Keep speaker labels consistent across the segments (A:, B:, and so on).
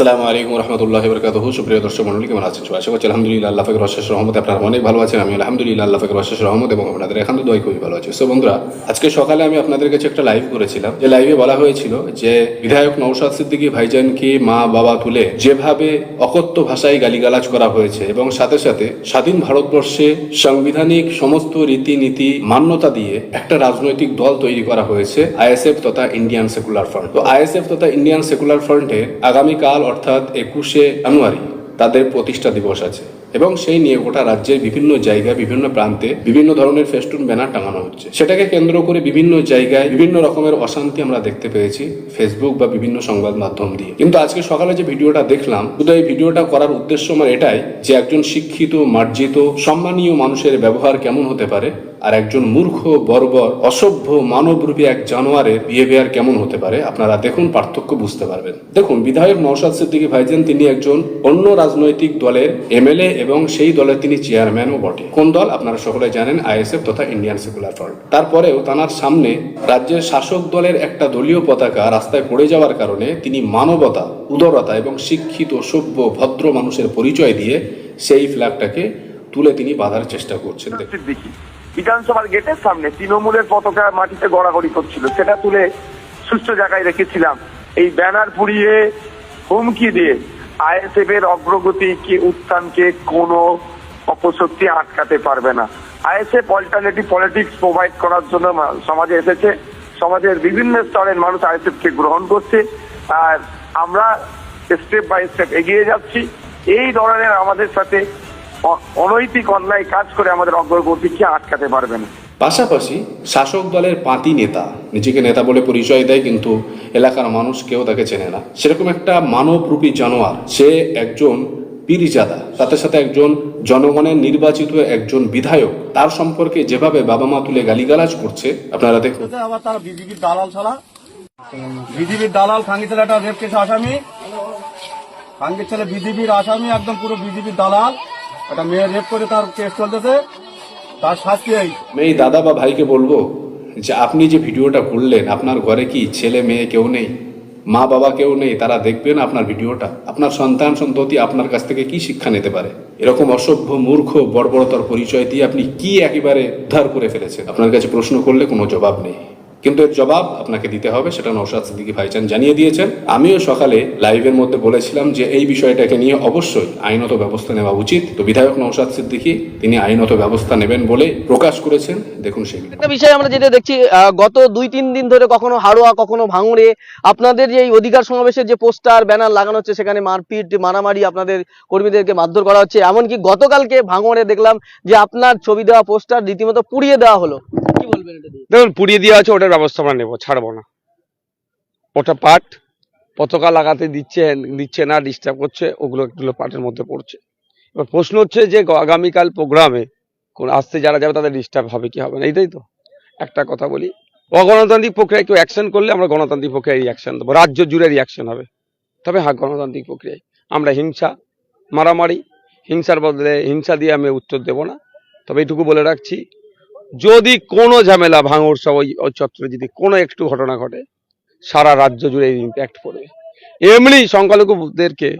A: আসসালামু আলাইকুম রহমতুল্লাহ বরকাতহ। সুপ্রিয় দর্শক মন্ডলী কেমন আছেন? আশা করছি আলহামদুলিল্লাহ, আল্লাহ ফাকর অশেষ রহমত আপনারা অনেক ভালো আছেন আমি আলহামদুলিল্লাহ আল্লাহ ফাকর অশেষ রহমত এবং আপনাদের এখান তো দয় খুবই ভালো আছে। সো বন্ধুরা, আজকে সকালে আমি আপনাদের কাছে একটা লাইভ করেছিলাম, যে লাইভে বলা হয়েছিল যে বিধায়ক নৌশাদ সিদ্দিকী ভাইজানকে মা বাবা তুলে যেভাবে অকথ্য ভাষায় গালিগালাজ করা হয়েছে এবং সাথে সাথে স্বাধীন ভারতবর্ষে সাংবিধানিক সমস্ত রীতিনীতি, মান্যতা দিয়ে একটা রাজনৈতিক দল তৈরি করা হয়েছে, আইএসএফ তথা ইন্ডিয়ান সেকুলার ফ্রন্ট। তো আইএসএফ তথা ইন্ডিয়ান সেকুলার ফ্রন্টে আগামীকাল অর্থাৎ একুশে জানুয়ারি তাদের প্রতিষ্ঠা দিবস আছে। এবং সেই নিয়ে গোটা রাজ্যের বিভিন্ন জায়গায়, বিভিন্ন প্রান্তে বিভিন্ন ধরনের ফেস্টুন ব্যানার টাঙানো হচ্ছে। সেটাকে কেন্দ্র করে বিভিন্ন জায়গায় বিভিন্ন রকমের অশান্তি আমরা দেখতে পেয়েছি ফেসবুক বা বিভিন্ন সংবাদ মাধ্যম দিয়ে। কিন্তু আজকে সকালে যে ভিডিওটা দেখলাম, শুধু এই ভিডিওটা করার উদ্দেশ্য আমার এটাই যে একজন শিক্ষিত, মার্জিত, সম্মানীয় মানুষের ব্যবহার কেমন হতে পারে আর একজন মূর্খ, বর্বর, অসভ্য, মানবরূপী এক জানোয়ারের বিহেভিয়ার কেমন হতে পারে আপনারা দেখুন, পার্থক্য বুঝতে পারবেন। দেখুন, বিধায়ক নওশাদ সিদ্দিকী ভাইজান, তিনি একজন অন্য রাজনৈতিক দলের এমএলএ এবং সেই দলের তিনি চেয়ারম্যানও বটে। কোন দল? আপনারা সকলে জানেন, আইএসএফ তথা ইন্ডিয়ান সেকুলার ফ্রন্ট তারপরেও তানার সামনে রাজ্যের শাসক দলের একটা দলীয় পতাকা রাস্তায় পড়ে যাওয়ার কারণে তিনি মানবতা, উদারতা এবং শিক্ষিত, সভ্য, ভদ্র মানুষের পরিচয় দিয়ে সেই ফ্ল্যাগটাকে তুলে তিনি বাঁধার চেষ্টা করছেন।
B: বিধানসভার গেটের সামনে তৃণমূলের পতাকা মাটিতে গড়াগড়ি করছিল। সেটা তুলে সুস্থ জায়গায় রেখেছিলাম। এই ব্যানার পুড়িয়ে হুমকি দিয়ে আইএসএফ এর অগ্রগতি কি উত্থানকে কোনো অপশক্তি আটকাতে পারবে না। আইএসএফ অল্টারনেটিভ পলিটিক্স প্রোভাইড করার জন্য সমাজে এসেছে। সমাজের বিভিন্ন স্তরের মানুষ আইএসএফ কে গ্রহণ করছে। আর আমরা স্টেপ বাই স্টেপ এগিয়ে যাচ্ছি। এই ধরনের আমাদের সাথে অনৈতিক অন্যায় কাজ করে আমাদের অগ্রগতিকে আটকাতে পারবে না।
A: পাশাপাশি শাসক দলের পাঁতি নেতা, নিজেকে নেতা বলে পরিচয় দেয় কিন্তু এলাকার মানুষ কেউ তাকে চেনে না। সেরকম একটা মানবরূপী জানোয়ার, সে একজন পিরিজাদা, সাথে সাথে একজন জনগণের নির্বাচিত একজন বিধায়ক। তার সম্পর্কে যেভাবে বাবা মা তুলে গালিগালাজ করছে, আপনারা দেখুন।
C: আবার তারা বিজেপির দালাল ছাড়া। বিজেপির দালাল খাঙ্গি ছেলেটা রেপ কেস আসামি। খাঙ্গির ছেলে বিজেপির আসামি, একদম পুরো বিজেপির দালাল। একটা মেয়ে রেপ করে তার কেস চলতেছে। তার শাস্তি এই।
A: এই দাদা বা ভাইকে বলব যে আপনি যে ভিডিওটা করলেন, আপনার ঘরে কি ছেলে মেয়ে কেউ নেই? মা বাবা কেউ নেই, তারা দেখবেন আপনার ভিডিওটা। আপনার সন্তান সন্ততি আপনার কাছ থেকে কি শিক্ষা নিতে পারে? এরকম অসভ্য, মূর্খ বর্বরতার পরিচয় দিয়ে আপনি কি একেবারে উদ্ধার করে ফেলেছেন? আপনার কাছে প্রশ্ন করলে কোনো জবাব নেই। কিন্তু এর জবাব আপনাকে দিতে হবে, সেটা নৌশাদ সিদ্দিকী ভাইজান জানিয়ে দিয়েছেন। আমিও সকালে লাইভের মধ্যে বলেছিলাম যে এই বিষয়টাকে নিয়ে অবশ্যই আইনত ব্যবস্থা নেওয়া উচিত। তো বিধায়ক নৌশাদ সিদ্দিকী, তিনি আইনত ব্যবস্থা নেবেন বলে প্রকাশ করেছেন। দেখুন সেই।
D: একটা বিষয় আমরা যেটা দেখছি গত দুই তিন দিন ধরে কখনো হাড়োয়া, কখনো ভাঙড়ে, আপনাদের যে এই অধিকার সমাবেশের যে পোস্টার, ব্যানার লাগানো হচ্ছে, সেখানে মারপিট, মারামারি আপনাদের কর্মীদেরকে মারধর করা হচ্ছে। এমনকি গতকালকে ভাঙড়ে দেখলাম যে আপনার ছবি দেওয়া পোস্টার রীতিমতো পুড়িয়ে দেওয়া হলো। দিয়ে।
E: দেখুন, পুড়িয়ে দেওয়া আছে, ওটার ব্যবস্থা আমরা নেব, ছাড়বো না। ওটা পাট, পতাকা লাগাতে দিচ্ছে দিচ্ছে না ডিস্টার্ব করছে, ওগুলো এগুলো পাটের মধ্যে পড়ছে। এবার প্রশ্ন হচ্ছে যে আগামীকাল প্রোগ্রামে কোন আসতে যারা যাবে, তাদের ডিস্টার্ব হবে কি হবে না? এইটাই তো। একটা কথা বলি, অগণতান্ত্রিক প্রক্রিয়ায় কেউ অ্যাকশন করলে আমরা গণতান্ত্রিক প্রক্রিয়ায় রিয়াকশন দেবো, রাজ্য জুড়ে রিয়াকশন হবে। তবে হ্যাঁ গণতান্ত্রিক প্রক্রিয়ায়। আমরা হিংসা, মারামারি, হিংসার বদলে হিংসা দিয়ে আমি উত্তর দেব না। তবে এইটুকু বলে রাখছি যদি কোনো ঝামেলা ভাঙড় সব ওই চত্বরে যদি কোনো একটু ঘটনা ঘটে, সারা রাজ্য জুড়ে ইম্প্যাক্ট পড়বে। এমনি সংখ্যালঘুদেরকে,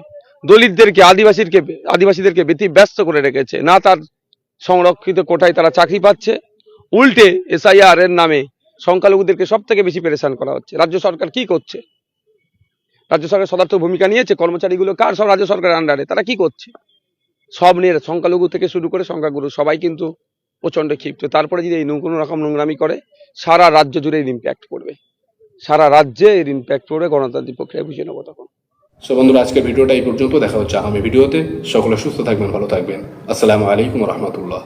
E: দলিতদেরকে আদিবাসীদেরকে আদিবাসীদেরকে ব্যতি ব্যস্ত করে রেখেছে। না তার সংরক্ষিত কোটায় তারা চাকরি পাচ্ছে, উল্টে এসআইআর এর নামে সংখ্যালঘুদেরকে সব থেকে বেশি পেরেশান করা হচ্ছে। রাজ্য সরকার কি করছে? রাজ্য সরকার সদার্থ ভূমিকা নিয়েছে, কর্মচারীগুলো কার সব রাজ্য সরকারের আন্ডারে তারা কি করছে? সব নিয়ে সংখ্যালঘু থেকে শুরু করে সংখ্যাগুরু সবাই কিন্তু প্রচণ্ড ক্ষিপ্ত। তারপরে যদি এই কোনো রকম নোংরামি করে, সারা রাজ্য জুড়ে এর ইম্প্যাক্ট করবে সারা রাজ্যে এর ইম্প্যাক্ট পড়বে, গণতান্ত্রিক প্রক্রিয়া বুঝে নেব তখন।
A: সো বন্ধুরা, আজকের ভিডিওটা এই পর্যন্ত। দেখা হচ্ছে আগামী ভিডিওতে। সকলে সুস্থ থাকবেন, ভালো থাকবেন। আসসালামু আলাইকুম রহমতুল্লাহ।